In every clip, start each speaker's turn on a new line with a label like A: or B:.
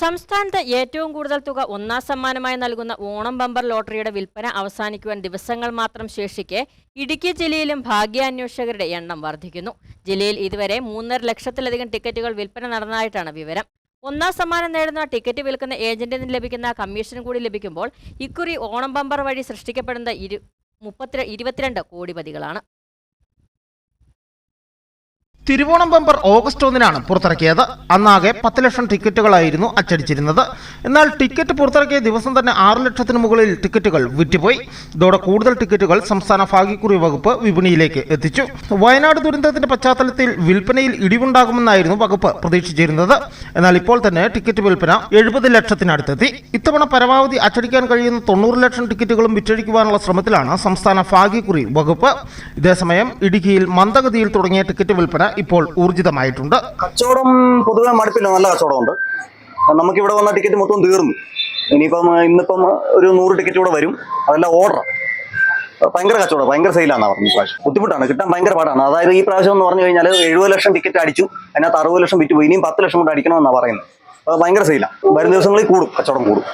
A: സംസ്ഥാനത്ത് ഏറ്റവും കൂടുതൽ തുക ഒന്നാം സമ്മാനമായി നൽകുന്ന ഓണം ബമ്പർ ലോട്ടറിയുടെ വിൽപ്പന അവസാനിക്കുവാൻ ദിവസങ്ങൾ മാത്രം ശേഷിക്കെ ഇടുക്കി ജില്ലയിലും ഭാഗ്യാന്വേഷകരുടെ എണ്ണം വർദ്ധിക്കുന്നു. ജില്ലയിൽ ഇതുവരെ മൂന്നര ലക്ഷത്തിലധികം ടിക്കറ്റുകൾ വിൽപ്പന നടന്നതായിട്ടാണ് വിവരം. ഒന്നാം സമ്മാനം നേടുന്ന ടിക്കറ്റ് വിൽക്കുന്ന ഏജന്റിൽ നിന്ന് ലഭിക്കുന്ന കമ്മീഷൻ കൂടി ലഭിക്കുമ്പോൾ ഇക്കുറി ഓണം ബമ്പർ വഴി സൃഷ്ടിക്കപ്പെടുന്ന ഇരു മുപ്പത്തി ഇരുപത്തിരണ്ട് കോടിപതികളാണ്.
B: തിരുവോണം ബമ്പർ ഓഗസ്റ്റ് ഒന്നിനാണ് പുറത്തിറക്കിയത്. അന്നാകെ പത്ത് ലക്ഷം ടിക്കറ്റുകളായിരുന്നു അച്ചടിച്ചിരുന്നത്. എന്നാൽ ടിക്കറ്റ് പുറത്തിറക്കിയ ദിവസം തന്നെ ആറ് ലക്ഷത്തിന് മുകളിൽ ടിക്കറ്റുകൾ വിറ്റുപോയി. ഇതോടെ കൂടുതൽ ടിക്കറ്റുകൾ സംസ്ഥാന ഭാഗ്യക്കുറി വകുപ്പ് വിപണിയിലേക്ക് എത്തിച്ചു. വയനാട് ദുരന്തത്തിന്റെ പശ്ചാത്തലത്തിൽ വിൽപ്പനയിൽ ഇടിവുണ്ടാകുമെന്നായിരുന്നു വകുപ്പ് പ്രതീക്ഷിച്ചിരുന്നത്. എന്നാൽ ഇപ്പോൾ തന്നെ ടിക്കറ്റ് വിൽപ്പന എഴുപത് ലക്ഷത്തിനടുത്തെത്തി. ഇത്തവണ പരമാവധി അച്ചടിക്കാൻ കഴിയുന്ന തൊണ്ണൂറ് ലക്ഷം ടിക്കറ്റുകളും വിറ്റഴിക്കുവാനുള്ള ശ്രമത്തിലാണ് സംസ്ഥാന ഭാഗ്യക്കുറി വകുപ്പ്. ഇതേസമയം ഇടുക്കിയിൽ മന്ദഗതിയിൽ തുടങ്ങിയ ടിക്കറ്റ് വിൽപ്പന ഇപ്പോൾ ഊർജിതമായിട്ടുണ്ട്.
C: കച്ചവടം പൊതുവെ മടുപ്പില്ല. നല്ല കച്ചവടമുണ്ട്. നമുക്ക് ഇവിടെ വന്ന ടിക്കറ്റ് മൊത്തം തീർന്നു. ഇനിയിപ്പം ഇന്നിപ്പം ഒരു നൂറ് ടിക്കറ്റ് കൂടെ വരും. അതെല്ലാം ഓർഡർ. ഭയങ്കര കച്ചവടം ഭയങ്കര സെയിലാണ് പറഞ്ഞു പ്രാവശ്യം. ബുദ്ധിമുട്ടാണ്. കിട്ടാൻ ഭയങ്കര പാടാണ്. അതായത് ഈ പ്രാവശ്യം എന്ന് പറഞ്ഞു കഴിഞ്ഞാൽ എഴുപത് ലക്ഷം ടിക്കറ്റ് അടിച്ചു. അതിനകത്ത് അറുപത് ലക്ഷം വിറ്റ് പോയി ഇനിയും പത്ത് ലക്ഷം കൊണ്ട് അടിക്കണമെന്നാണ് പറയുന്നത്. ഭയങ്കര സെയിലാണ്. വരും ദിവസങ്ങളിൽ കൂടും. കച്ചവടം കൂടും.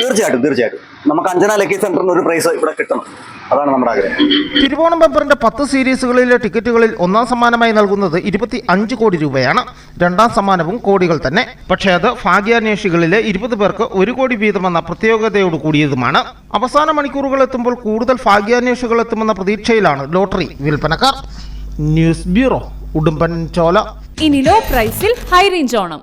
C: തീർച്ചയായിട്ടും തീർച്ചയായിട്ടും. നമുക്ക് അഞ്ജന ലക്കി സെന്ററിന് ഒരു പ്രൈസ് ഇവിടെ കിട്ടണം. അതാണ് നമ്മുടെ ആഗ്രഹം.
B: തിരുവോണം ബമ്പറിന്റെ പത്ത് സീരീസുകളിലെ ടിക്കറ്റുകളിൽ ഒന്നാം സമ്മാനമായി നൽകുന്നത് ഇരുപത്തി അഞ്ച് കോടി രൂപയാണ്. രണ്ടാം സമ്മാനവും കോടികൾ തന്നെ. പക്ഷേ അത് ഭാഗ്യാന്വേഷികളിലെ ഇരുപത് പേർക്ക് ഒരു കോടി വീതമെന്ന പ്രത്യേകതയോട് കൂടിയതുമാണ്. അവസാന മണിക്കൂറുകൾ എത്തുമ്പോൾ കൂടുതൽ ഭാഗ്യാന്വേഷികൾ എത്തുമെന്ന പ്രതീക്ഷയിലാണ് ലോട്ടറി വിൽപ്പനക്കാർ. News bureau Udumbanchola.
D: ഇനി ലോ പ്രൈസിൽ ഹൈ റേഞ്ച് ഓണം.